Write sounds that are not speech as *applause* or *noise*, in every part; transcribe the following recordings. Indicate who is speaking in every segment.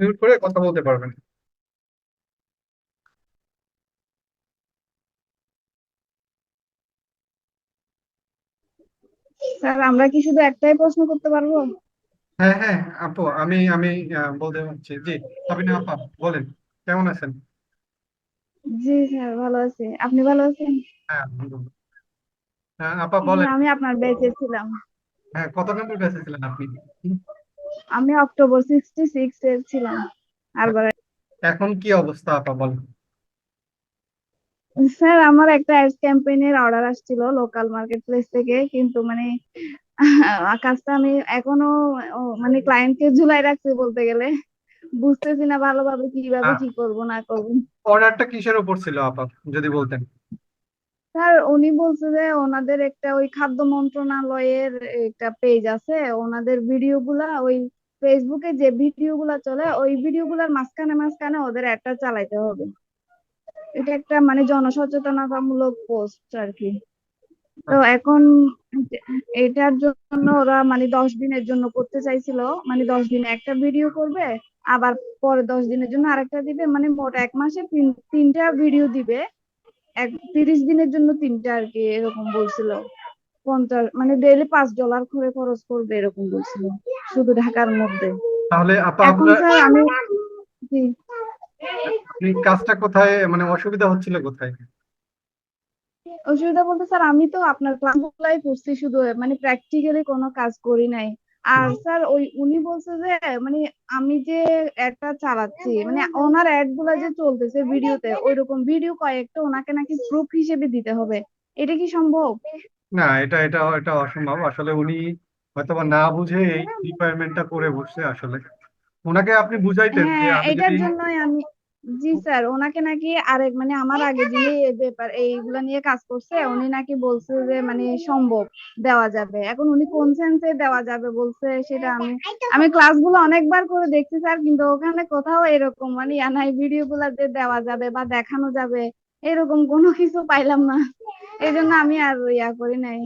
Speaker 1: Mute করে কথা বলতে পারবেন।
Speaker 2: স্যার আমরা কি শুধু একটাই প্রশ্ন করতে পারব?
Speaker 1: হ্যাঁ হ্যাঁ আপু আমি আমি বলতে পারছি জি সাবিনা আপা বলেন কেমন আছেন?
Speaker 2: জি স্যার ভালো আছি। আপনি ভালো আছেন?
Speaker 1: হ্যাঁ হ্যাঁ আপা বলেন।
Speaker 2: আমি আপনার ব্যাচে ছিলাম।
Speaker 1: হ্যাঁ কত নম্বর ব্যাচে ছিলেন আপনি?
Speaker 2: আমি অক্টোবর সিক্সটি সিক্স এর ছিলাম। আর
Speaker 1: এখন কি অবস্থা আপা বলেন
Speaker 2: স্যার আমার একটা অ্যাডস ক্যাম্পেইনের অর্ডার আসছিল লোকাল মার্কেট প্লেস থেকে কিন্তু মানে কাজটা আমি এখনও মানে ক্লায়েন্টকে ঝুলাই রাখছি বলতে গেলে। বুঝতেছি না ভালোভাবে কীভাবে কি করব না করব।
Speaker 1: অর্ডারটা কিসের উপর ছিল আপা যদি বলতেন?
Speaker 2: স্যার উনি বলছে যে ওনাদের একটা ওই খাদ্য মন্ত্রণালয়ের একটা পেজ আছে। ওনাদের ভিডিও গুলা ওই ফেসবুকে যে ভিডিও গুলা চলে ওই ভিডিও গুলার মাঝখানে মাঝখানে ওদের একটা চালাইতে হবে। এটা একটা মানে জনসচেতনতামূলক পোস্ট আর কি। তো এখন এটার জন্য ওরা মানে দশ দিনের জন্য করতে চাইছিল। মানে দশ দিনে একটা ভিডিও করবে আবার পরে দশ দিনের জন্য আরেকটা দিবে। মানে মোট এক মাসে তিন- তিনটা ভিডিও দিবে। এক তিরিশ দিনের জন্য তিনটা আর কি এরকম বলছিল। পঞ্চাশ মানে ডেইলি পাঁচ ডলার করে খরচ করবে এরকম বলছিল শুধু ঢাকার মধ্যে।
Speaker 1: তাহলে আপা
Speaker 2: এখন স্যার আমি জি।
Speaker 1: কাজটা কোথায় মানে অসুবিধা হচ্ছিল কোথায়?
Speaker 2: অসুবিধা বলতে স্যার আমি তো আপনার ক্লাসগুলাই করছি শুধু মানে প্র্যাকটিক্যালি কোনো কাজ করি নাই। আর স্যার ওই উনি বলছে যে মানে আমি যে অ্যাডটা চালাচ্ছি মানে ওনার অ্যাডগুলা যে চলতেছে ভিডিওতে ওইরকম ভিডিও কয়েকটা ওনাকে নাকি প্রুফ হিসেবে দিতে হবে। এটা কি সম্ভব?
Speaker 1: না এটা এটা এটা অসম্ভব। আসলে উনি হয়তোবা না বুঝে এই রিকোয়ারমেন্টটা করে বসছে আসলে। ওনাকে আপনি বুঝাইতেন যে
Speaker 2: হ্যাঁ
Speaker 1: আমি
Speaker 2: এটার জন্যই আমি জি স্যার ওনাকে নাকি আরেক মানে আমার আগে যিনি ব্যাপার এইগুলা নিয়ে কাজ করছে উনি নাকি বলছে যে মানে সম্ভব দেওয়া যাবে। এখন উনি কোন সেন্সে দেওয়া যাবে বলছে সেটা আমি আমি ক্লাসগুলো অনেকবার করে দেখছি স্যার কিন্তু ওখানে কোথাও এরকম মানে ইয়ানাই ভিডিও গুলা যে দেওয়া যাবে বা দেখানো যাবে এরকম কোনো কিছু পাইলাম না। এই জন্য আমি আর ইয়া করি নাই।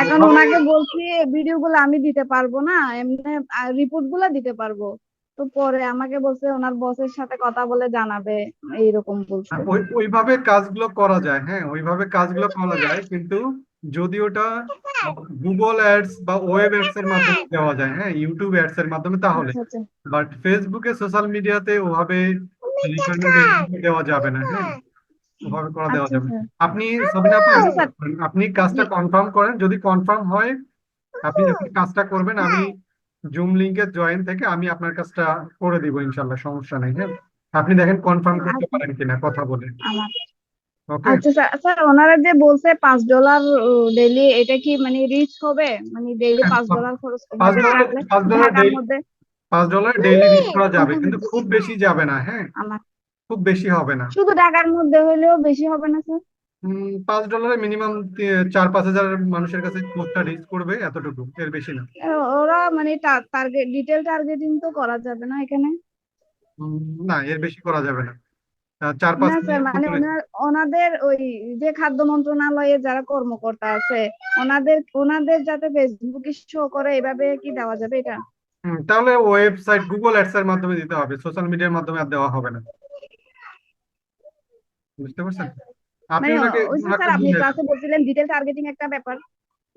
Speaker 2: এখন ওনাকে বলছি ভিডিও গুলো আমি দিতে পারব না এমনি রিপোর্টগুলা দিতে পারব। তো পরে আমাকে বলছে ওনার বসের সাথে কথা বলে জানাবে এইরকম বলছে।
Speaker 1: ওইভাবে কাজগুলো করা যায় হ্যাঁ ওইভাবে কাজগুলো করা যায় কিন্তু যদি ওটা গুগল অ্যাডস বা ওয়েব অ্যাডস এর মাধ্যমে দেওয়া যায় হ্যাঁ ইউটিউব অ্যাডস এর মাধ্যমে তাহলে।
Speaker 2: আচ্ছা আচ্ছা।
Speaker 1: বাট ফেসবুকে সোশ্যাল মিডিয়াতে ওভাবে দেওয়া যাবে না হ্যাঁ। ওভাবে করা দেওয়া
Speaker 2: আচ্ছা
Speaker 1: যাবে।
Speaker 2: স্যার
Speaker 1: আপনি সাবিনা আপা
Speaker 2: আচ্ছা
Speaker 1: আপনি কাজটা কনফার্ম করেন যদি কনফার্ম হয় আপনি যখন কাজটা করবেন আমি জুম লিংকে জয়েন থেকে আমি আপনার কাজটা করে দিব ইনশাল্লাহ সমস্যা নেই হ্যাঁ? আপনি দেখেন কনফার্ম করতে
Speaker 2: আচ্ছা।
Speaker 1: পারেন কিনা কথা বলে। ওকে
Speaker 2: আচ্ছা স্যার ওনারা যে বলছে পাঁচ ডলার ডেইলি এটা কি মানে রিচ হবে? মানে ডেইলি
Speaker 1: হ্যাঁ,
Speaker 2: পাঁচ ডলার খরচ
Speaker 1: পাঁচ ডলার পাঁচ ডলার ডেইলি পাঁচ ডলার ডেইলি রিচ করা যাবে কিন্তু খুব বেশি যাবে না হ্যাঁ? খুব বেশি হবে না।
Speaker 2: শুধু ঢাকার মধ্যে হলেও বেশি হবে না স্যার?
Speaker 1: পাঁচ ডলারে মিনিমাম চার পাঁচ হাজার মানুষের কাছে পোস্টটা রিচ করবে এতটুকু এর বেশি না।
Speaker 2: ওরা মানে টার্গেট ডিটেল টার্গেটিং তো করা যাবে না এখানে?
Speaker 1: না এর বেশি করা যাবে না। চার পাঁচ
Speaker 2: না স্যার মানে ওনাদের ওই যে খাদ্য মন্ত্রণালয়ে যারা কর্মকর্তা আছে ওনাদের ওনাদের যাতে ফেসবুকে শো করে এভাবে কি দেওয়া যাবে এটা?
Speaker 1: তাহলে ওয়েবসাইট গুগল অ্যাডস এর মাধ্যমে দিতে হবে সোশ্যাল মিডিয়ার মাধ্যমে আর দেওয়া হবে না। বুঝতে পারছেন? আপনি
Speaker 2: মানে
Speaker 1: ওনাকে
Speaker 2: যে
Speaker 1: ওনাকে
Speaker 2: স্যার আপনি ক্লাসে বলছিলেন ডিটেল টার্গেটিং একটা ব্যাপার।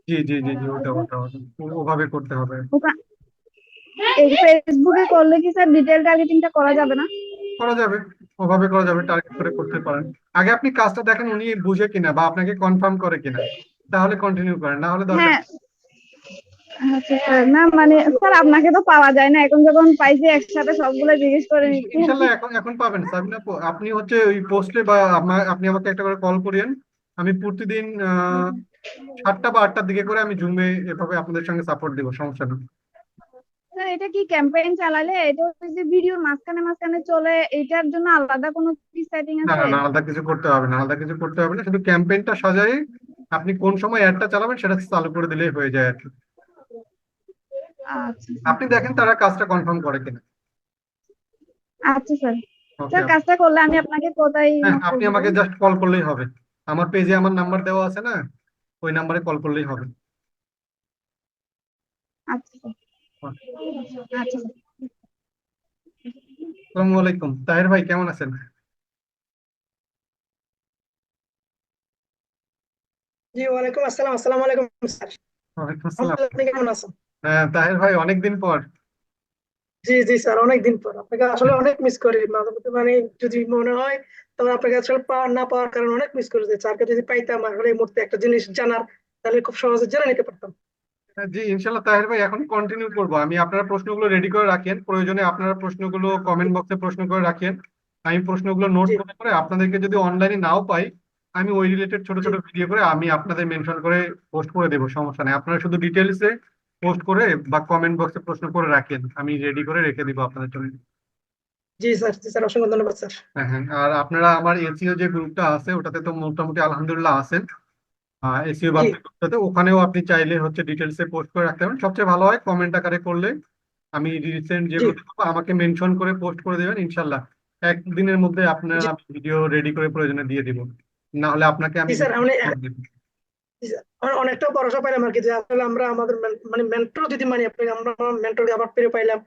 Speaker 1: জি জি জি জি ওটা ওটা ওভাবে করতে হবে।
Speaker 2: এই ফেসবুকে করলে কি স্যার ডিটেল টার্গেটিংটা করা যাবে না?
Speaker 1: করা যাবে ওভাবে করা যাবে টার্গেট করে করতে পারেন। আগে আপনি কাজটা দেখেন উনি বুঝে কিনা বা আপনাকে কনফার্ম করে কিনা। তাহলে কন্টিনিউ করেন না হলে দরকার
Speaker 2: হ্যাঁ না মানে স্যার আপনাকে তো পাওয়া যায় না। এখন যখন পাইছি একসাথে সবগুলো জিজ্ঞেস করে নিচ্ছি।
Speaker 1: এখন এখন পাবেন। সাবিনা আপনি হচ্ছে ওই পোস্টে বা আপনি আমাকে একটা করে কল করিয়েন। আমি প্রতিদিন সাতটা বা আটটার দিকে করে আমি জুমে এভাবে আপনাদের সঙ্গে সাপোর্ট দিব সমস্যা
Speaker 2: স্যার এটা কি ক্যাম্পেইন চালালে? এটা যে ভিডিওর মাঝখানে মাঝখানে চলে। এটার জন্য আলাদা কোনো কি সেটিং আছে
Speaker 1: না না আলাদা কিছু করতে হবে না। আলাদা কিছু করতে হবে না। শুধু ক্যাম্পেইনটা সাজাই আপনি কোন সময় অ্যাডটা চালাবেন সেটা চালু করে দিলেই হয়ে যায় আর কি।
Speaker 2: আচ্ছা
Speaker 1: আপনি দেখেন তারা কাজটা কনফার্ম করে কিনা।
Speaker 2: আচ্ছা স্যার। স্যার কাজটা করলে আমি আপনাকে কোথায়
Speaker 1: হ্যাঁ আপনি আমাকে জাস্ট কল করলেই হবে। আমার পেজে আমার নাম্বার দেওয়া আছে না ওই নাম্বারে কল করলেই হবে।
Speaker 2: আচ্ছা আচ্ছা
Speaker 1: আসসালামু আলাইকুম। তাহের ভাই কেমন আছেন?
Speaker 3: জি ওয়ালাইকুম আসসালাম। আসসালামু আলাইকুম স্যার।
Speaker 1: ওয়ালাইকুম আসসালাম।
Speaker 3: আপনি কেমন আছেন?
Speaker 1: তাহের ভাই অনেকদিন পর।
Speaker 3: জি জি স্যার অনেক দিন পর। আপনাকে আসলে অনেক মিস করি মাঝে মধ্যে মানে যদি মনে হয় তবে আপনাকে আসলে পাওয়ার না পাওয়ার কারণে অনেক মিস করি যে স্যারকে যদি পাইতাম আসলে এই মুহূর্তে একটা জিনিস জানার তাহলে খুব সহজে জেনে নিতে পারতাম।
Speaker 1: হ্যাঁ, জি ইনশাল্লাহ তাহের ভাই এখন কন্টিনিউ করব। আমি আপনার প্রশ্নগুলো রেডি করে রাখেন। প্রয়োজনে আপনারা প্রশ্নগুলো কমেন্ট বক্সে প্রশ্ন করে রাখেন। আমি প্রশ্নগুলো নোট করে করে আপনাদেরকে যদি অনলাইনে নাও পাই আমি ওই রিলেটেড ছোট ছোট ভিডিও করে আমি আপনাদের মেনশন করে পোস্ট করে দেবো সমস্যা নেই। আপনারা শুধু ডিটেলসে পোস্ট করে বা কমেন্ট বক্সে প্রশ্ন করে রাখেন। আমি রেডি করে রেখে দিব আপনাদের জন্য।
Speaker 3: জি স্যার জি স্যার অসংখ্য ধন্যবাদ স্যার।
Speaker 1: হ্যাঁ হ্যাঁ আর আপনারা আমার এসিও যে গ্রুপটা আছে ওটাতে তো মোটামুটি আলহামদুলিল্লাহ আছেন। এসিও বাংলা গ্রুপটাতে ওখানেও আপনি চাইলে হচ্ছে ডিটেলসে পোস্ট করে রাখতে পারেন। সবচেয়ে ভালো হয় কমেন্ট আকারে করলে। আমি রিসেন্ট যেগুলো আমাকে মেনশন করে পোস্ট করে দেবেন ইনশাল্লাহ। একদিনের মধ্যে আপনার ভিডিও রেডি করে প্রয়োজনে দিয়ে দিব। না হলে আপনাকে আমি
Speaker 3: অনেকটা ভরসা পাইলাম আর কি যে আসলে আমরা আমাদের মানে মেন্টর যদি মানি আমরা মেন্টরকে আবার পেরে পাইলাম।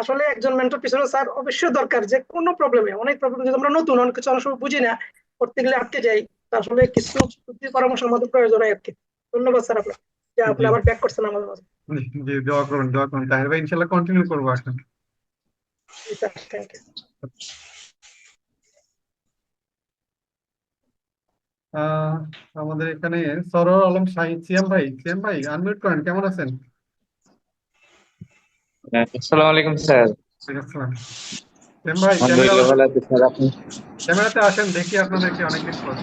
Speaker 3: আসলে একজন মেন্টর পিছনে স্যার অবশ্যই দরকার যে কোনো প্রবলেমে অনেক প্রবলেম যদি আমরা নতুন অনেক কিছু অনেক সময় বুঝি না করতে গেলে আটকে যাই আসলে কিছু বুদ্ধি পরামর্শ আমাদের প্রয়োজন হয় আর কি। ধন্যবাদ স্যার আপনার যে আপনি আবার ব্যাক করছেন আমাদের মাঝে।
Speaker 1: জি দোয়া করুন দোয়া করুন। তাহের ভাই ইনশাল্লাহ কন্টিনিউ করব
Speaker 3: স্যার থ্যাংক ইউ
Speaker 1: আহ আমাদের এখানে সরোয়ার আলম শাহিদ সিয়াম ভাই সিয়াম ভাই আনমিউট করেন কেমন আছেন?
Speaker 4: হ্যাঁ, আসসালামু আলাইকুম স্যার।
Speaker 1: সিয়াম ভাই ক্যামেরাতে আসেন দেখি আপনাদেরকে অনেকদিন পর।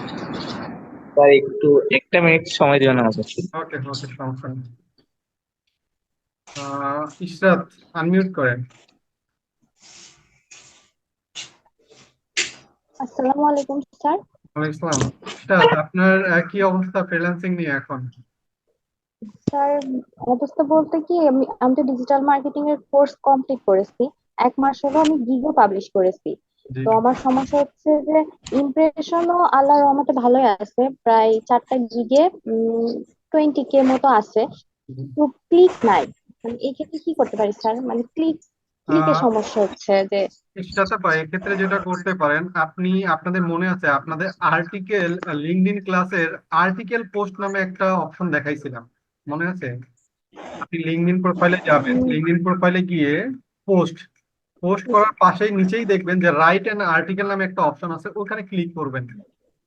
Speaker 4: স্যার একটু একটা মিনিট সময় দিবেন আমাকে
Speaker 1: ওকে ওকে সমস্যা নেই। আহ, ইশরাত আনমিউট করেন।
Speaker 5: আসসালামু আলাইকুম স্যার।
Speaker 1: ওয়ালাইকুম আসসালাম। আপনার কি অবস্থা ফ্রিল্যান্সিং নিয়ে এখন?
Speaker 5: স্যার অবস্থা বলতে কি আমি আমি তো ডিজিটাল মার্কেটিং এর কোর্স কমপ্লিট করেছি। এক মাস হলো আমি গিগও পাবলিশ করেছি। তো আমার সমস্যা হচ্ছে যে ইমপ্রেশনও আল্লাহর রহমতে ভালোই আছে। প্রায় চারটা গিগে টোয়েন্টি কে মতো আছে। তো ক্লিক নাই। মানে এই ক্ষেত্রে কি করতে পারি স্যার? মানে ক্লিক ক্লিকের সমস্যা হচ্ছে যে
Speaker 1: ইশরাত ভাই এক্ষেত্রে যেটা করতে পারেন আপনি আপনাদের মনে আছে আপনাদের আর্টিকেল লিঙ্কডইন ক্লাসের আর্টিকেল পোস্ট নামে একটা অপশন দেখাইছিলাম। মনে আছে? আপনি লিঙ্কডইন প্রোফাইলে যাবেন। লিঙ্কডইন প্রোফাইলে গিয়ে পোস্ট পোস্ট করার পাশেই নিচেই দেখবেন যে রাইট এন্ড আর্টিকেল নামে একটা অপশন আছে ওখানে ক্লিক করবেন।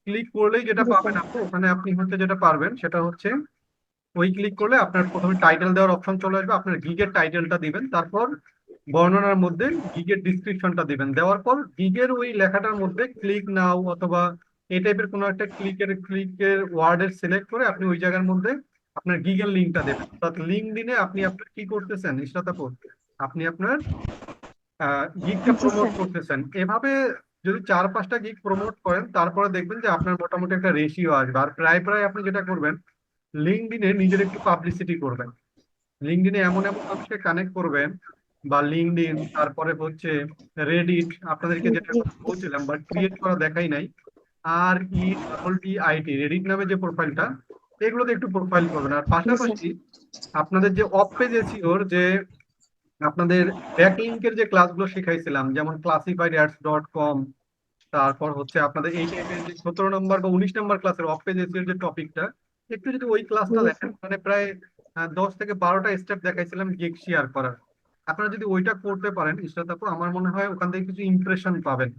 Speaker 1: ক্লিক করলেই যেটা পাবেন আপনি ওখানে আপনি হচ্ছে যেটা পারবেন সেটা হচ্ছে ওই ক্লিক করলে আপনার প্রথমে টাইটেল দেওয়ার অপশন চলে আসবে আপনার গিগের টাইটেলটা দিবেন তারপর বর্ণনার মধ্যে গিগের ডিসক্রিপশনটা দিবেন। দেওয়ার পর গিগের ওই লেখাটার মধ্যে ক্লিক নাও অথবা এই টাইপের কোনো একটা ক্লিকের ক্লিকের ওয়ার্ডের সিলেক্ট করে আপনি ওই জায়গার মধ্যে আপনার গিগের লিঙ্কটা দেবেন। অর্থাৎ লিঙ্ক দিনে আপনি আপনার কি করতেছেন আপু আপনি আপনার গিগটা
Speaker 5: জি
Speaker 1: প্রমোট করতেছেন। এভাবে যদি চার পাঁচটা গিগ প্রমোট করেন তারপরে দেখবেন যে আপনার মোটামুটি একটা রেশিও আসবে। আর প্রায় প্রায় আপনি যেটা করবেন লিঙ্কডইনে নিজের একটু পাবলিসিটি করবেন। লিঙ্কডইনে এমন এমন মানুষকে কানেক্ট করবেন বা লিঙ্কডইন তারপরে হচ্ছে রেডিট আপনাদেরকে যেটা বলছিলাম বাট ক্রিয়েট করা দেখাই নাই। R E double T IT Reddit নামে যে প্রোফাইলটা এগুলোতে একটু প্রোফাইল করবেন। আর পাশাপাশি আপনাদের যে অফ পেজ এসিওর যে আপনাদের ব্যাকলিংকের যে ক্লাসগুলো শিখাইছিলাম যেমন ক্লাসিফাইড অ্যাডস ডট কম তারপর হচ্ছে আপনাদের এই টাইপের যে সতেরো নম্বর বা উনিশ নম্বর ক্লাসের অফ পেজ এসিওর যে টপিকটা একটু যদি ওই ক্লাসটা দেখেন মানে প্রায় দশ থেকে বারোটা স্টেপ দেখাইছিলাম গিগ শেয়ার করার। আপনারা যদি ওইটা করতে পারেন ইশরাত আপু আমার মনে হয় ওখান থেকে কিছু ইমপ্রেশন পাবেন।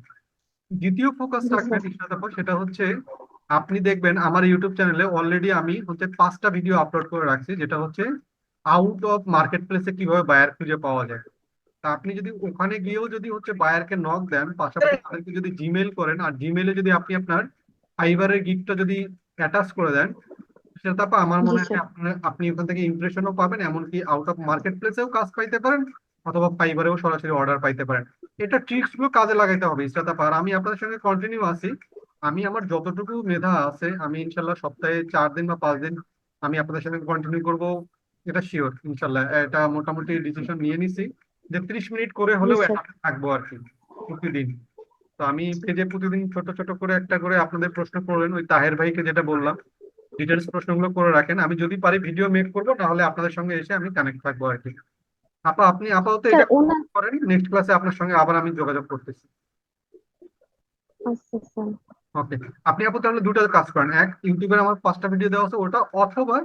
Speaker 1: দ্বিতীয় ফোকাস রাখবেন ইশরাত আপু সেটা হচ্ছে আপনি দেখবেন আমার ইউটিউব চ্যানেলে অলরেডি আমি হচ্ছে পাঁচটা ভিডিও আপলোড করে রাখছি যেটা হচ্ছে আউট অফ মার্কেট প্লেসে কীভাবে বায়ার খুঁজে পাওয়া যায়। তা আপনি যদি ওখানে গিয়েও যদি হচ্ছে বায়ারকে নক দেন পাশাপাশি তাদেরকে যদি জিমেল করেন আর জিমেলে যদি আপনি আপনার ফাইবারের গিফটটা যদি অ্যাটাচ করে দেন সেটা আমার মনে হয় আপনার আপনি ওখান থেকে ইমপ্রেশনও পাবেন এমনকি আউট অফ মার্কেট প্লেসেও কাজ পাইতে পারেন অথবা ফাইবারেও সরাসরি অর্ডার পাইতে পারেন। এটা ট্রিক্সগুলো কাজে লাগাইতে হবে ইসরাত আপা। আর আমি আপনাদের সঙ্গে কন্টিনিউ আছি। আমি আমার যতটুকু মেধা আছে আমি ইনশাল্লাহ সপ্তাহে চার দিন বা পাঁচ দিন আমি আপনাদের সঙ্গে কন্টিনিউ করব এটা শিওর ইনশাল্লাহ এটা মোটামুটি ডিসিশন নিয়ে নিছি। যে ত্রিশ মিনিট করে হলেও
Speaker 5: স্যার।
Speaker 1: থাকব আর কি প্রতিদিন। তো আমি পেজে প্রতিদিন ছোট ছোট করে একটা করে আপনাদের প্রশ্ন করবেন ওই তাহের ভাইকে যেটা বললাম। ডিটেলস প্রশ্নগুলো করে রাখেন। আমি যদি পারি ভিডিও মেক করব তাহলে আপনাদের সঙ্গে এসে আমি কানেক্ট থাকব আর কি। আপা আপনি আপাতত এটা করেন নেক্সট ক্লাসে আপনার সঙ্গে আবার আমি যোগাযোগ করতেছি।
Speaker 5: আচ্ছা
Speaker 1: ওকে আপনি আপাতত তাহলে দুটো কাজ করেন। এক ইউটিউবে আমার পাঁচটা ভিডিও দেওয়া আছে ওটা অথবা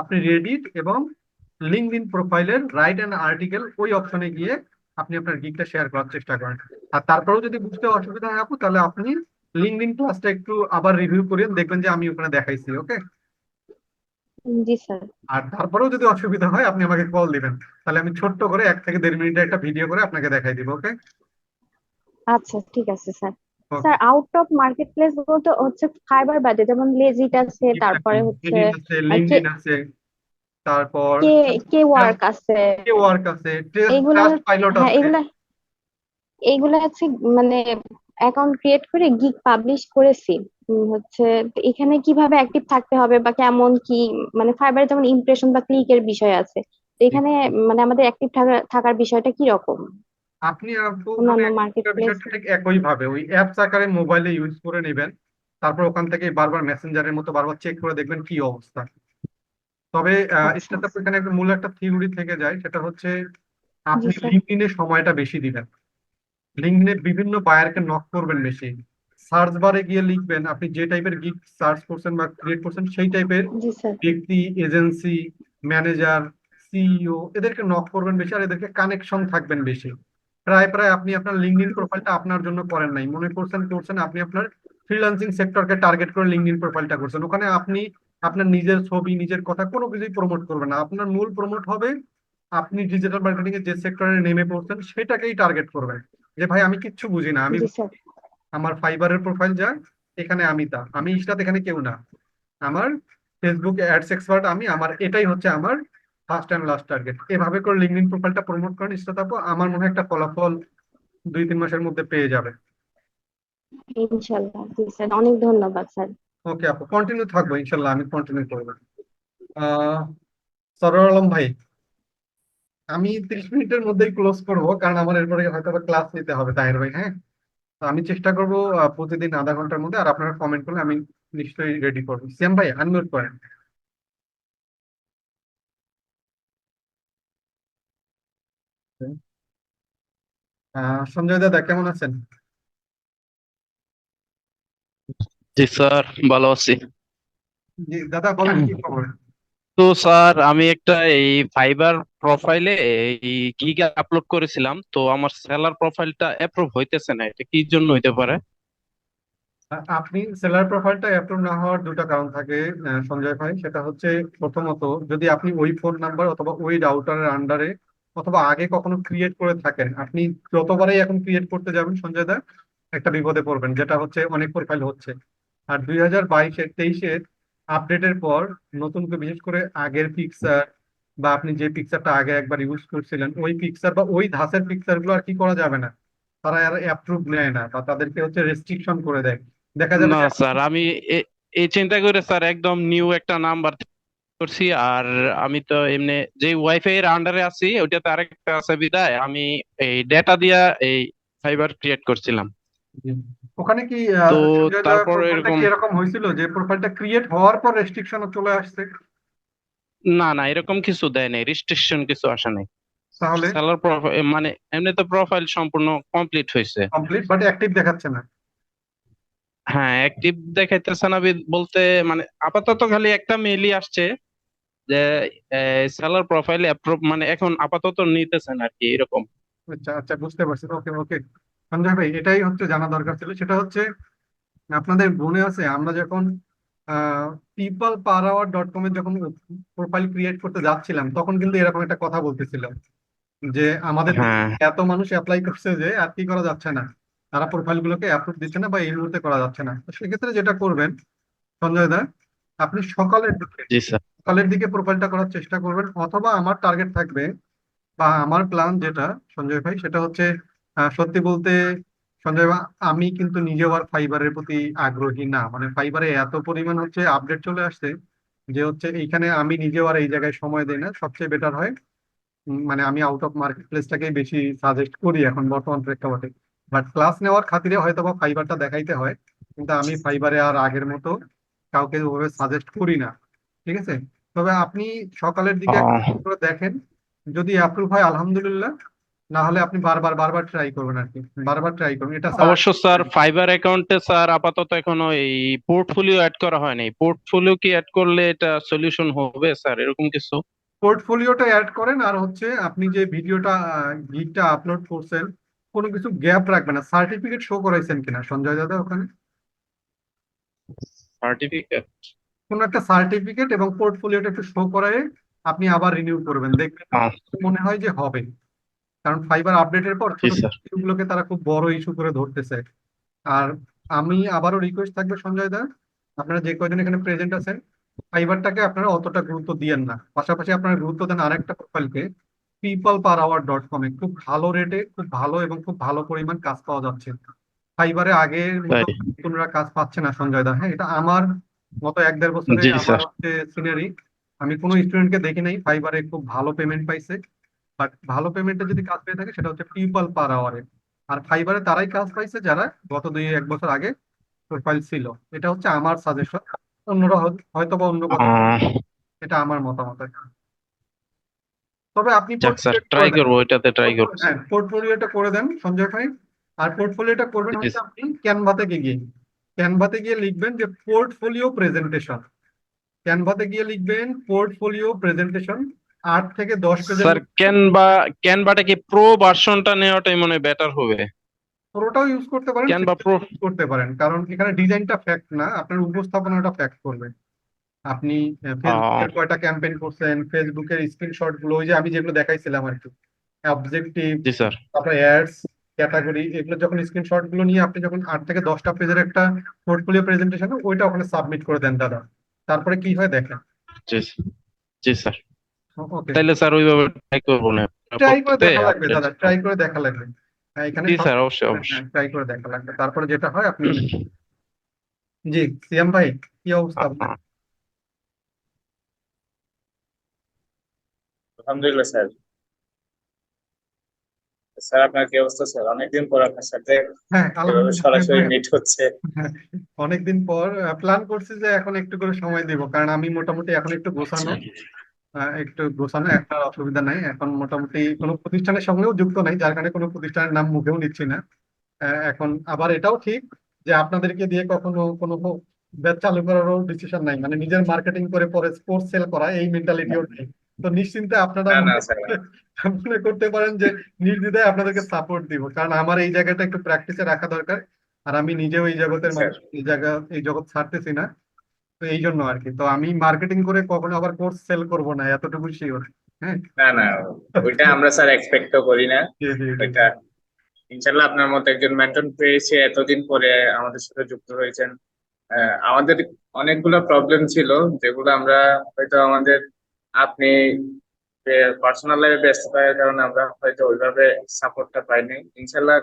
Speaker 1: আপনি রেডিট এবং লিঙ্কডইন প্রোফাইলের রাইট অ্যান্ড আর্টিকেল ওই অপশনে গিয়ে আপনি আপনার গিকটা শেয়ার করার চেষ্টা করেন। আর তারপরেও যদি বুঝতে অসুবিধা হয় আপু তাহলে আপনি লিঙ্কডইন ক্লাসটা একটু আবার রিভিউ করেন দেখবেন যে আমি ওখানে দেখাইছি ওকে
Speaker 5: জি স্যার।
Speaker 1: আর তারপরেও যদি অসুবিধা হয় আপনি আমাকে কল দিবেন। তাহলে আমি ছোট্ট করে এক থেকে দেড় মিনিটের একটা ভিডিও করে আপনাকে দেখাই দিব ওকে
Speaker 5: আচ্ছা ঠিক আছে sir. Sir out of marketplace বলতে হচ্ছে ফাইবার বাদে যেমন লেজিট আছে তারপরে হচ্ছে
Speaker 1: লিঙ্কডইন আছে তারপর
Speaker 5: কে কে ওয়ার্ক আছে
Speaker 1: ওয়ার্ক আছে পাইলট
Speaker 5: হ্যাঁ
Speaker 1: আছে।
Speaker 5: এগুলা এগুলা হচ্ছে মানে অ্যাকাউন্ট ক্রিয়েট করে গিগ পাবলিশ করেছি। হচ্ছে এখানে কীভাবে অ্যাক্টিভ থাকতে হবে বা কেমন কি মানে ফাইবারে যেমন ইমপ্রেশন বা ক্লিকের বিষয় আছে তো এখানে মানে আমাদের অ্যাক্টিভ থাকার বিষয়টা কি রকম?
Speaker 1: আপনি একই ভাবে ওই অ্যাপস আকারে মোবাইলে ইউজ করে নেবেন তারপর ওখান থেকে বারবার মেসেঞ্জারের মতো বারবার চেক করে দেখবেন কি অবস্থা। তবে
Speaker 5: আচ্ছা।
Speaker 1: এখানে একটা মূল একটা থিওরি থেকে যায় সেটা হচ্ছে আপনি লিঙ্কডইনে সময়টা বেশি দিবেন। লিঙ্কডইনে বিভিন্ন বায়ারকে নক করবেন বেশি। সার্চ বারে গিয়ে লিখবেন আপনি যে টাইপের গিগ সার্চ করছেন বা ক্রিয়েট করছেন সেই টাইপের ব্যক্তি এজেন্সি ম্যানেজার সিইও এদেরকে নক করবেন বেশি আর এদেরকে কানেকশন থাকবেন বেশি। প্রায় প্রায় আপনি আপনার লিঙ্কডইন প্রোফাইলটা আপনার জন্য করেন নাই। মনে করছেন করছেন আপনি আপনার ফ্রিল্যান্সিং সেক্টরকে টার্গেট করে লিঙ্কডইন প্রোফাইলটা করছেন। ওখানে আপনি আপনার নিজের ছবি নিজের কথা কোনো কিছুই প্রমোট করবেন না। আপনার মূল প্রমোট হবে আপনি ডিজিটাল মার্কেটিং এর যে সেক্টরে নেমে পড়ছেন সেটাকেই টার্গেট করবেন। যে ভাই আমি কিচ্ছু বুঝি না। আমি আমার ফাইবারের প্রোফাইল যা এখানে আমি তা। আমি ইনস্টাতে এখানে কেউ না। আমার ফেসবুক অ্যাডস এক্সপার্ট আমি আমার এটাই হচ্ছে আমার ফার্স্ট অ্যান্ড লাস্ট টার্গেট এভাবে করে লিঙ্কডইন প্রোফাইলটা প্রমোট করেন ইনস্টাতে আপু আমার মনে হয় একটা ফলাফল দুই তিন মাসের মধ্যে পেয়ে যাবে।
Speaker 5: ইনশাল্লাহ স্যার অনেক ধন্যবাদ স্যার।
Speaker 1: ওকে আপু কন্টিনিউ থাকব ইনশাল্লাহ আমি কন্টিনিউ করব। আহ সরোয়ার আলম ভাই আমি তিরিশ মিনিটের মধ্যেই ক্লোজ করব কারণ আমার এরপরে হয়তো ক্লাস নিতে হবে তাহের ভাই হ্যাঁ? তো আমি চেষ্টা করব প্রতিদিন আধা ঘণ্টার মধ্যে আর আপনারা কমেন্ট করলে আমি নিশ্চয়ই রেডি করব। সিয়াম ভাই আনমিউট করেন। সঞ্জয় দাদা কেমন আছেন?
Speaker 6: জি স্যার ভালো আছি।
Speaker 1: জি দাদা বলেন কি খবর?
Speaker 6: তো স্যার, আমি একটা এই ফাইবার প্রোফাইলে এই গিগ আপলোড করেছিলাম। তো আমার সেলার প্রোফাইলটা অ্যাপ্রুভ হইতেছে না। এটা কি জন্য হইতে পারে?
Speaker 1: আপনি সেলার প্রোফাইলটা অ্যাপ্রুভ না হওয়ার দুটো কারণ থাকে সঞ্জয় ভাই। সেটা হচ্ছে, প্রথমত, যদি আপনি ওই ফোন নাম্বার অথবা ওই রাউটারের আন্ডারে অথবা আগে কখনো ক্রিয়েট করে থাকেন, আপনি যতবারই এখন ক্রিয়েট করতে যাবেন সঞ্জয় দা, একটা বিপদে পড়বেন, যেটা হচ্ছে অনেক প্রোফাইল হচ্ছে। আর দুই হাজার বাইশে তেইশের আপডেটের পর নতুন করে বিশেষ করে আগের পিকচার বা আপনি যে পিকচারটা আগে একবার ইউজ করছিলেন ওই পিকচার বা ওই ধাঁচের পিকচারগুলো আর কি করা যাবে না। তারা আর অ্যাপ্রুভ নেয় না বা তাদেরকে হচ্ছে রেস্ট্রিকশন করে দেয়। দেখা যাবে
Speaker 6: না স্যার আমি এই চিন্তা করে স্যার একদম নিউ একটা নাম্বার করছি আর আমি তো এমনি যে ওয়াইফাই এর আন্ডারে আছি ওইটাতে আরেকটা আছে বিদায়। আমি এই ডেটা দিয়া এই ফাইবার ক্রিয়েট করছিলাম।
Speaker 1: ওখানে কি
Speaker 6: তো তারপর এরকম
Speaker 1: এরকম হয়েছিল? যে প্রোফাইলটা ক্রিয়েট হওয়ার পর রেস্ট্রিকশন চলে আসছে?
Speaker 6: না না এরকম কিছু দেয় নাই রেস্ট্রিকশন কিছু আসে নাই।
Speaker 1: তাহলে?
Speaker 6: সেলার প্রোফাইল মানে এমনি তো প্রোফাইল সম্পূর্ণ কমপ্লিট হয়েছে।
Speaker 1: কমপ্লিট বাট অ্যাক্টিভ দেখাচ্ছে না?
Speaker 6: হ্যাঁ অ্যাক্টিভ দেখাইতেছে না বলতে মানে আপাতত খালি একটা মেইলই আসছে যে সেলার প্রোফাইল অ্যাপ্রুভ মানে এখন আপাতত নিতেছেন আর কি এরকম।
Speaker 1: আচ্ছা আচ্ছা বুঝতে পারছি। ওকে ওকে। সঞ্জয় ভাই এটাই হচ্ছে জানা দরকার ছিল। সেটা হচ্ছে আপনাদের মনে আছে আমরা যখন পিপল পার আওয়ার ডট কমে যখন প্রোফাইল ক্রিয়েট করতে যাচ্ছিলাম তখন কিন্তু এরকম একটা কথা বলতেছিলাম যে আমাদের
Speaker 6: হ্যাঁ।
Speaker 1: এত মানুষ অ্যাপ্লাই করছে যে আর কি করা যাচ্ছে না। তারা প্রোফাইল গুলোকে অ্যাপ্রুভ দিচ্ছে না বা এই মুহূর্তে করা যাচ্ছে না। তো সেক্ষেত্রে যেটা করবেন সঞ্জয় দা আপনি সকালের দিকে সকালের দিকে প্রোফাইলটা করার চেষ্টা করবেন অথবা আমার টার্গেট থাকবে বা আমার প্ল্যান যেটা সঞ্জয় ভাই সেটা হচ্ছে সত্যি বলতে সঞ্জয় আমি কিন্তু নিজেও আর ফাইবারের প্রতি আগ্রহী না। মানে ফাইবারে এত পরিমাণ হচ্ছে আপডেট চলে আসছে যে হচ্ছে এইখানে আমি নিজেও আর এই জায়গায় সময় দেই না। সবচেয়ে বেটার হয় মানে আমি আউট অফ মার্কেট প্লেসটাকেই বেশি সাজেস্ট করি এখন বর্তমান প্রেক্ষাপটে। বাট ক্লাস নেওয়ার খাতিরে হয়তো বা ফাইবারটা দেখাইতে হয় কিন্তু আমি ফাইবারে আর আগের মতো কাউকে ওভাবে সাজেস্ট করি না। ঠিক আছে? তবে আপনি সকালের দিকে একটা দেখেন। যদি অ্যাপ্রুভ হয় আলহামদুলিল্লাহ। না হলে আপনি বারবার বারবার ট্রাই করবেন আর কি। বারবার ট্রাই করবেন। এটা
Speaker 6: অবশ্য স্যার ফাইবার অ্যাকাউন্টে স্যার আপাতত এখনও এই পোর্টফোলিও অ্যাড করা হয়নি পোর্টফোলিও কি অ্যাড করলে এটা সলিউশন হবে স্যার এরকম কিছু?
Speaker 1: পোর্টফোলিওটা অ্যাড করেন আর হচ্ছে আপনি যে ভিডিওটা গিগটা আপলোড করছেন কোনো কিছু গ্যাপ রাখবেন না। সার্টিফিকেট শো করাইছেন কিনা? সঞ্জয় দাদা ওখানে?
Speaker 6: সার্টিফিকেট
Speaker 1: কোনো একটা সার্টিফিকেট এবং পোর্টফোলিওটা একটু শো করায় আপনি আবার রিনিউ করবেন। দেখবেন মনে হয় যে হবে। কারণ ফাইবার আপডেটের পর ইস্যুগুলোকে তারা খুব বড় ইস্যু করে ধরতেছে। আর আমি আবারও রিকোয়েস্ট থাকবে সঞ্জয় দা আপনারা যে কয়জন এখানে প্রেজেন্ট আছেন ফাইবারটাকে আপনারা অতটা গুরুত্ব দিয়েন না। পাশাপাশি আপনারা গুরুত্ব দেন আরেকটা প্রোফাইলকে পিপল পার আওয়ার ডট কমে খুব ভালো রেটে খুব ভালো এবং খুব ভালো পরিমাণ কাজ পাওয়া যাচ্ছে। ফাইবারে
Speaker 6: আগে
Speaker 1: নতুনরা কাজ পাচ্ছে না সঞ্জয় দা। হ্যাঁ এটা আমার মতো এক দেড় বছরে আমার সিনারি আমি কোনো স্টুডেন্টকে দেখি নাই ফাইবারে খুব ভালো পেমেন্ট পাইছে। বাট ভালো পেমেন্টে যদি কাজ পেয়ে থাকে সেটা হচ্ছে পিপল পার আওয়ারে আর ফাইবারে তারাই কাজ পাইছে যারা গত দুই এক বছর আগে প্রোফাইল ছিল। এটা হচ্ছে আমার সাজেশন অন্যরা হয়তো বা অন্য কথা। এটা আমার মতামত তবে আপনি
Speaker 6: ট্রাই করব ওইটাতে ট্রাই করব
Speaker 1: হ্যাঁ পোর্টফোলিওটা করে দেন সঞ্জয় ভাই। আর পোর্টফোলিওটা করবেন হচ্ছে আপনি ক্যানভা থেকে গিয়ে। ক্যানভাতে গিয়ে লিখবেন যে পোর্টফোলিও প্রেজেন্টেশন ক্যানভাতে গিয়ে লিখবেন পোর্টফোলিও প্রেজেন্টেশন আট থেকে দশ পেজের
Speaker 6: স্যার ক্যানভা ক্যানভাটা কি প্রো ভার্সনটা নেওয়াটাই মনে হয় বেটার হবে?
Speaker 1: পুরোটাও ইউজ করতে পারেন
Speaker 6: ক্যানভা প্রো
Speaker 1: করতে পারেন। কারণ এখানে ডিজাইনটা ফ্যাক্ট না আপনার উপস্থাপনাটা ফ্যাক্ট করবে। আপনি ফেসবুকের কয়টা ক্যাম্পেইন করছেন ফেসবুকের স্ক্রিনশটগুলো ওই যে আমি যেগুলো দেখাইছিলাম আর কি অবজেক্টিভ
Speaker 6: জি স্যার।
Speaker 1: তারপরে অ্যাডস ক্যাটাগরি এগুলো যখন স্ক্রিনশটগুলো নিয়ে আপনি যখন আট থেকে দশটা পেজের একটা পোর্টফোলিও প্রেজেন্টেশন ওইটা ওখানে সাবমিট করে দেন দাদা। তারপরে কি হয় দেখেন।
Speaker 6: জি জি স্যার।
Speaker 1: ওকে।
Speaker 6: তাইলে স্যার ওইভাবে ট্রাই করব না
Speaker 1: ট্রাই করে দেখা লাগবে দাদা ট্রাই করে দেখা লাগবে। হ্যাঁ, এখানে
Speaker 6: জি স্যার অবশ্যই অবশ্যই।
Speaker 1: ট্রাই করে দেখা লাগবে। তারপরে যেটা হয় আপনি জি সিয়াম ভাই কি অবস্থা আপনার?
Speaker 4: আলহামদুলিল্লাহ স্যার। স্যার আপনার কি অবস্থা স্যার? অনেকদিন পর আপনার সাথে
Speaker 1: হ্যাঁ
Speaker 4: সরাসরি মিট হচ্ছে।
Speaker 1: অনেকদিন পর প্ল্যান করছি যে এখন একটু করে সময় দিব কারণ আমি মোটামুটি এখন একটু গোছানো। আহ, একটু গোছানো একটা অসুবিধা নাই। এখন মোটামুটি কোনো প্রতিষ্ঠানের সঙ্গেও যুক্ত নাই যার কারণে কোনো প্রতিষ্ঠানের নাম মুখেও নিচ্ছি না। এখন আবার এটাও ঠিক যে আপনাদেরকে দিয়ে কখনো কোনো ব্যাচ চালু করারও ডিসিশন নাই। মানে নিজের মার্কেটিং করে পরে স্পোর্টস সেল করা এই মেন্টালিটিও নেই। তো নিশ্চিন্তে আপনারা *laughs* মনে করতে পারেন যে নির্দ্বিধায় আপনাদেরকে সাপোর্ট দিব। কারণ আমার এই জায়গাটা একটু প্র্যাকটিসে রাখা দরকার। আর আমি নিজেও এই জগতের মানুষ এই জায়গা এই জগৎ ছাড়তেছি না। তো এই জন্য আর কি। তো আমি মার্কেটিং করে কখনো আবার কোর্স সেল করব না এতটুকু শিওর হ্যাঁ?
Speaker 4: না না ওইটা আমরা স্যার এক্সপেক্টও করি না। *laughs* ওইটা ইনশাল্লাহ আপনার মতো একজন মেন্টর পেয়েছে এতদিন পরে আমাদের সাথে যুক্ত হয়েছেন। আমাদের অনেকগুলো প্রবলেম ছিল যেগুলো আমরা হয়তো আমাদের আপনি পার্সোনাল লাইফে ব্যস্ততার কারণে আমরা হয়তো ওইভাবে সাপোর্টটা পাইনি। ইনশাল্লাহ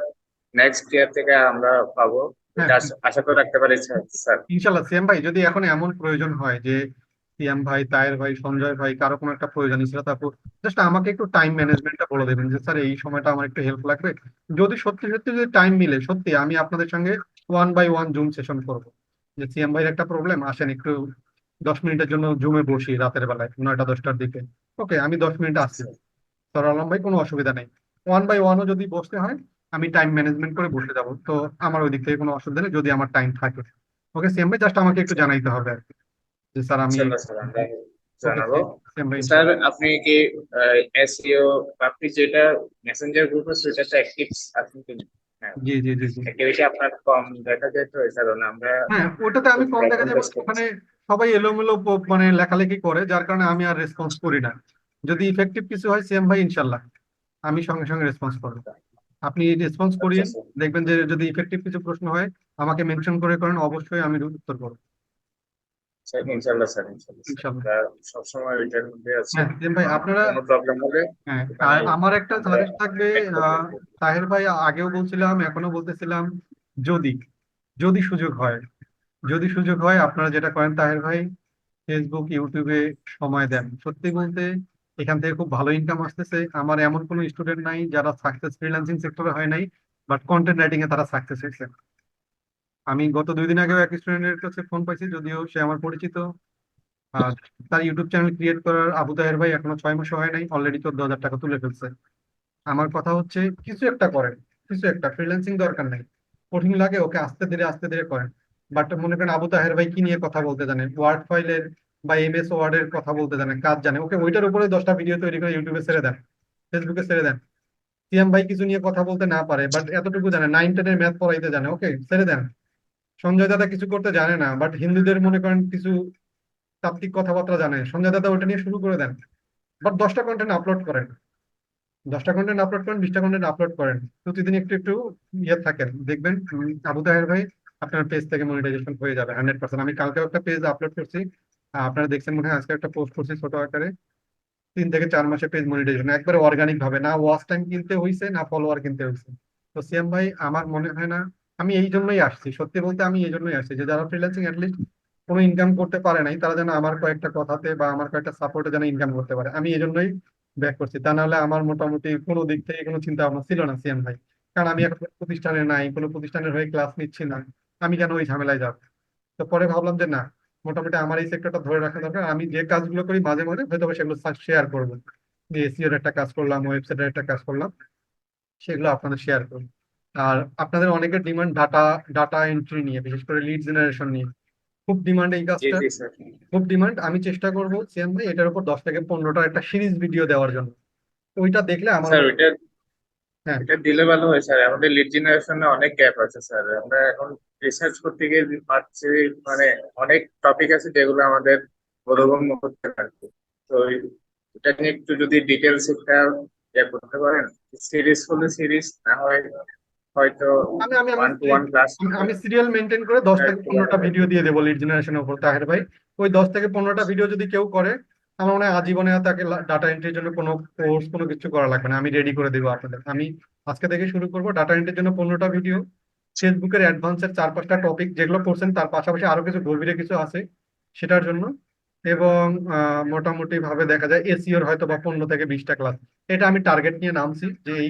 Speaker 4: নেক্সট ইয়ার থেকে আমরা পাবো। আশা- আশা করে রাখতে পারি স্যার স্যার।
Speaker 1: ইনশাল্লাহ সিএম ভাই যদি এখন এমন প্রয়োজন হয় যে সিএম ভাই তায়ের ভাই সঞ্জয় ভাই কারও কোনো একটা প্রয়োজন ছিল তারপর জাস্ট আমাকে একটু টাইম ম্যানেজমেন্টটা বলে দেবেন যে স্যার এই সময়টা আমার একটু হেল্প লাগবে। যদি সত্যি সত্যি যদি টাইম মিলে সত্যি আমি আপনাদের সঙ্গে one by one zoom session করব। যে সিএম ভাইয়ের একটা প্রবলেম আসেন একটু দশ মিনিটের জন্য জুমে বসি রাতের বেলায় নয়টা দশটার দিকে। ওকে আমি দশ মিনিট আসছি। সর আলম ভাই কোনো অসুবিধা নেই। ওয়ান বাই ওয়ানও যদি বসতে হয় আমি টাইম ম্যানেজমেন্ট করে বসে যাব। তো আমার ওই দিক থেকে কোনো অসুবিধা নেই যদি আমার টাইম থাকে। ওকে সিএম ভাই জাস্ট আমাকে একটু জানাইতে হবে আর কি। যে স্যার আমি
Speaker 4: স্যার জানাব। স্যার আপনি কি এসইও আপনি যেটা মেসেঞ্জার গ্রুপ সেটাতে অ্যাক্টিভ আছেন কি
Speaker 1: জি জি জি জি।
Speaker 4: অ্যাক্টিভিটি আপনার কম দেখা যায় তো কারণে আমরা
Speaker 1: হ্যাঁ ওটাতে আমি কম দেখা যাবে ওখানে সবাই এলোমেলো মানে লেখালেখি করে যার কারণে আমি আর রেসপন্স করি না। যদি ইফেক্টিভ কিছু হয় সিএম ভাই ইনশাল্লাহ। আমি সঙ্গে সঙ্গে রেসপন্স করব। আপনি রেসপন্স করিয়ে
Speaker 4: আচ্ছা,
Speaker 1: দেখবেন যে যদি ইফেক্টিভ কিছু প্রশ্ন হয় আমাকে মেনশন করে করেন অবশ্যই আমি উত্তর করব।
Speaker 4: স্যার। সবসময় মধ্যে আছি
Speaker 1: হ্যাঁ ভাই আপনারা
Speaker 4: প্রবলেম হলে
Speaker 1: হ্যাঁ আমার একটা সাজেস্ট থাকবে তাহের ভাই আগেও বলছিলাম এখনও বলতেছিলাম যদি যদি সুযোগ হয় যদি সুযোগ হয় আপনারা যেটা করেন তাহের ভাই ফেসবুক ইউটিউবে সময় দেন। সত্যি বলতে এখান থেকে খুব ভালো ইনকাম আসতেছে। আমার এমন কোনো স্টুডেন্ট নাই যারা সাকসেস ফ্রিল্যান্সিং সেক্টরে হয় নাই বাট কন্টেন্ট রাইটিং এ তারা সাকসেস হয়েছে। আমি গত দুই দিন আগেও এক স্টুডেন্টের কাছে ফোন পাইছি, যদিও সে আমার পরিচিত। আর তার ইউটিউব চ্যানেল ক্রিয়েট করার আবু তাহের ভাই এখনও ছয় মাস হয় নাই অলরেডি চোদ্দ হাজার টাকা তুলে ফেলছে। আমার কথা হচ্ছে, কিছু একটা করেন, কিছু একটা ফ্রিল্যান্সিং দরকার নাই। কঠিন লাগে ওকে আস্তে ধীরে আস্তে ধীরে করেন। বাট মনে করেন আবু তাহের ভাই কি নিয়ে কথা বলতে জানেন ওয়ার্ড ফাইলের বা এমএস ওয়ার্ডের কথা বলতে জানে কাজ জানে। ওকে, ওইটার উপরে দশটা ভিডিও তৈরি করে ইউটিউবে ছেড়ে দেন ফেসবুকে ছেড়ে দেন। সিয়াম ভাই কিছু নিয়ে কথা বলতে না পারে বাট এতটুকু জানে নাইন টেনের ম্যাথ পড়াইতে জানে, ওকে, ছেড়ে দেন। সঞ্জয় দাদা কিছু করতে জানে না বাট হিন্দুদের মনে করেন কিছু তাত্ত্বিক কথাবার্তা জানে। সঞ্জয় দাদা ওটা নিয়ে শুরু করে দেন বাট দশটা কন্টেন্ট আপলোড করেন। দশটা কন্টেন্ট আপলোড করেন, বিশটা কন্টেন্ট আপলোড করেন। প্রতিদিন একটু একটু ইয়ে থাকেন, দেখবেন আবু তাহের ভাই আপনার পেজ থেকে মনিটাইজেশন হয়ে যাবে হান্ড্রেড পার্সেন্ট আমি কালকে একটা পেজ আপলোড করছি আপনারা দেখছেন মনে হয় আজকে একটা পোস্ট করছি ছোট আকারে। তিন থেকে চার মাসে পেজ মনিটাইজেশন একবারে অর্গানিক ভাবে, না ওয়াচ টাইম কিনতে হয়েছে না ফলোয়ার কিনতে হয়েছে তো সিএম ভাই, আমার মনে হয় না, আমি এই জন্যই আসছি, সত্যি বলতে আমি এই জন্যই আসছি যে যারা ফ্রিল্যান্সিং অ্যাটলিস্ট কোনো ইনকাম করতে পারে নাই, তারা যেন আমার কয়েকটা কথাতে বা আমার কয়েকটা সাপোর্টে যেন ইনকাম করতে পারে। আমি এই জন্যই ব্যাক করছি। তা নাহলে আমার মোটামুটি কোনো দিক থেকে কোনো চিন্তা ভাবনা ছিল না সিএম ভাই। কারণ আমি এখন প্রতিষ্ঠানে নাই, কোনো প্রতিষ্ঠানের হয়ে ক্লাস নিচ্ছি না, আমি কেন ওই ঝামেলায় যাব? তো পরে ভাবলাম যে না মোটামুটি আমার এই সেক্টরটা ধরে রাখা দরকার। আমি যে কাজগুলো করি মাঝে মাঝে হয়তো সেগুলো শেয়ার করব। যে এসিওর একটা কাজ করলাম ওয়েবসাইটের একটা কাজ করলাম সেগুলো আপনাদের শেয়ার করব। আর আপনাদের অনেকের ডিমান্ড ডাটা ডাটা এন্ট্রি নিয়ে বিশেষ করে লিড জেনারেশন নিয়ে খুব ডিমান্ড এই কাজটা। খুব ডিমান্ড আমি চেষ্টা করব ভাই এটার উপর দশ থেকে পনেরোটা একটা সিরিজ ভিডিও দেওয়ার জন্য। ওইটা দেখলে আমার হ্যাঁ।
Speaker 4: এটা দিলে ভালো হয় স্যার। আমাদের লিড জেনারেশনে অনেক গ্যাপ আছে স্যার। আমরা এখন রিসার্চ করতে গিয়ে পাচ্ছি মানে অনেক টপিক আছে যেগুলো আমাদের বোধগম্য করতে পারবে তো এটা নিয়ে একটু যদি ডিটেলস একটা ইয়ে করতে পারেন সিরিজ হলে সিরিজ না হয় হয়তো
Speaker 1: আমি আমি
Speaker 4: ওয়ান টু ওয়ান ক্লাস
Speaker 1: আমি- আমি সিরিয়াল মেনটেন করে দশ থেকে পনেরোটা ভিডিও দিয়ে দেবো লিড জেনারেশনের উপর। তাহের ভাই ওই দশ থেকে পনেরোটা ভিডিও যদি কেউ করে আমার মনে হয় আজীবনে তাকে ডাটা এন্ট্রির জন্য কোনো কোর্স কোনো কিছু করা লাগবে না। আমি রেডি করে দেবো আপনাদের। আমি আজকে থেকে শুরু করব ডাটা এন্ট্রির জন্য পনেরোটা ভিডিও ফেসবুকের অ্যাডভান্সের চার পাঁচটা টপিক যেগুলো করছেন, তার পাশাপাশি আরও কিছু গভীরে কিছু আছে সেটার জন্য। এবং মোটামুটি ভাবে দেখা যায় এসিওর হয়তো বা পনেরো থেকে বিশটা ক্লাস এটা আমি টার্গেট নিয়ে নামছি যে এই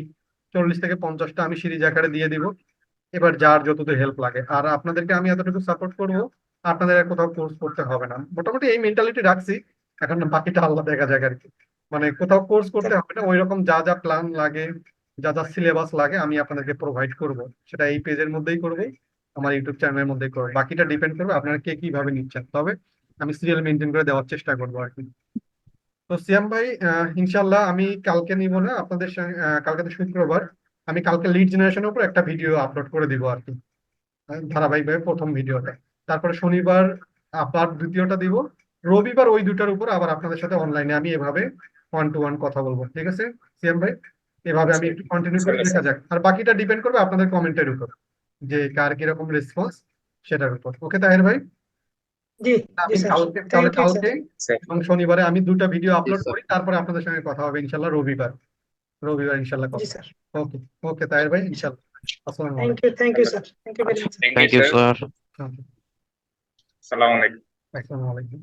Speaker 1: চল্লিশ থেকে পঞ্চাশটা আমি সিরিজ আকারে দিয়ে দিব। এবার যার যতটুকু হেল্প লাগে। আর আপনাদেরকে আমি এতটুকু সাপোর্ট করব, আপনাদের কোথাও কোর্স করতে হবে না। মোটামুটি এই মেন্টালিটি রাখছি। এখন বাকিটা আল্লাহ দেখা যাক আর কি মানে কোথাও কোর্স করতে হবে না ওই রকম যা যা প্ল্যান লাগে যা যা সিলেবাস লাগে আমি আপনাদেরকে প্রোভাইড করব। সেটা এই পেজের মধ্যেই করব আমার ইউটিউব চ্যানেলের মধ্যেই করব। বাকিটা ডিপেন্ড করবে আপনারা কে কীভাবে নিচ্ছেন। তবে আমি সিরিয়াল মেনটেন করে দেওয়ার চেষ্টা করব আর কি তো সিয়াম ভাই ইনশাল্লাহ আমি কালকে নিব না আপনাদের কালকে তো শুক্রবার। আমি কালকে লিড জেনারেশনের উপর একটা ভিডিও আপলোড করে দিব আর কি ধারাবাহিকভাবে প্রথম ভিডিওটা তারপরে শনিবার আবার দ্বিতীয়টা দিব। রবিবার ওই দুটার উপর আবার আপনাদের সাথে অনলাইনে আমি এভাবে ওয়ান টু ওয়ান কথা বলব ঠিক আছে? সিএম ভাই এভাবে আমি একটু কন্টিনিউ করে দেখা যাক। আর বাকিটা ডিপেন্ড করবে আপনাদের কমেন্টের উপর যে কার কীরকম রেসপন্স সেটার উপর। ওকে তাহের ভাই? কালকে এবং শনিবারে আমি দুটা ভিডিও আপলোড করি তারপরে আপনাদের সঙ্গে কথা হবে ইনশাল্লাহ রবিবার। রবিবার ইনশাল্লাহ কথা ওকে ওকে তাহের ভাই ইনশাল্লাহ আসসালামু
Speaker 3: thank you thank you sir thank you very much
Speaker 4: thank
Speaker 6: thank
Speaker 4: you
Speaker 6: you
Speaker 4: sir
Speaker 6: sir
Speaker 1: আলাইকুম
Speaker 4: আসসালামু আলাইকুম
Speaker 1: আসসালামু আলাইকুম